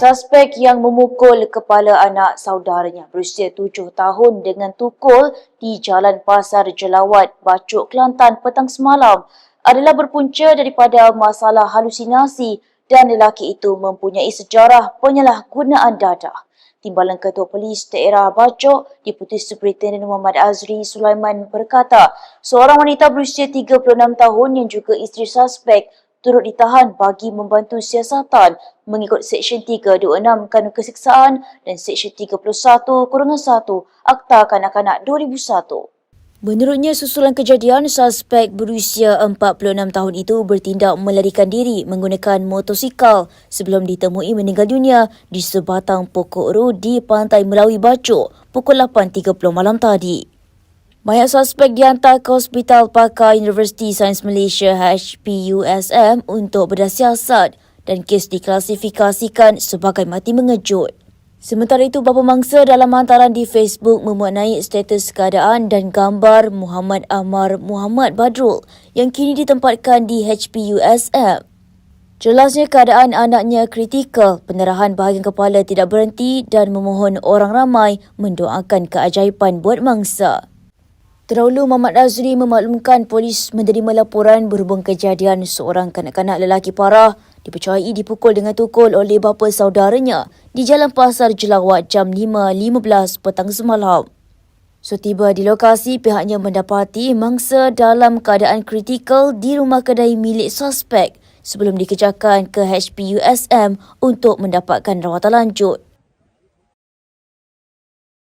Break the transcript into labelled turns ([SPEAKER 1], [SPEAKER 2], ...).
[SPEAKER 1] Suspek yang memukul kepala anak saudaranya berusia tujuh tahun dengan tukul di Jalan Pasar Jelawat, Bacok, Kelantan petang semalam adalah berpunca daripada masalah halusinasi dan lelaki itu mempunyai sejarah penyalahgunaan dadah. Timbalan Ketua Polis Daerah Bacok, Deputi Superintendent Muhammad Azri Sulaiman berkata, seorang wanita berusia 36 tahun yang juga isteri suspek turut ditahan bagi membantu siasatan mengikut Seksyen 326 Kanun Keseksaan dan Seksyen 31 Kurungan 1 Akta Kanak-Kanak 2001. Menurutnya, susulan kejadian, suspek berusia 46 tahun itu bertindak melarikan diri menggunakan motosikal sebelum ditemui meninggal dunia di sebatang pokok ru di Pantai Melawi Bacok pukul 8.30 malam tadi. Mayat suspek dihantar ke Hospital Pakar Universiti Sains Malaysia HPUSM untuk bedah siasat dan kes diklasifikasikan sebagai mati mengejut. Sementara itu, bapa mangsa dalam hantaran di Facebook memuat naik status keadaan dan gambar Muhammad Amar Muhammad Badrul yang kini ditempatkan di HPUSM. Jelasnya keadaan anaknya kritikal, penerahan bahagian kepala tidak berhenti dan memohon orang ramai mendoakan keajaiban buat mangsa. Terdahulu Muhammad Azri memaklumkan polis menerima laporan berhubung kejadian seorang kanak-kanak lelaki parah dipercayai dipukul dengan tukul oleh bapa saudaranya di Jalan Pasar Jelawat jam 5.15 petang semalam. Setiba di lokasi, pihaknya mendapati mangsa dalam keadaan kritikal di rumah kedai milik suspek sebelum dikejarkan ke HPUSM untuk mendapatkan rawatan lanjut.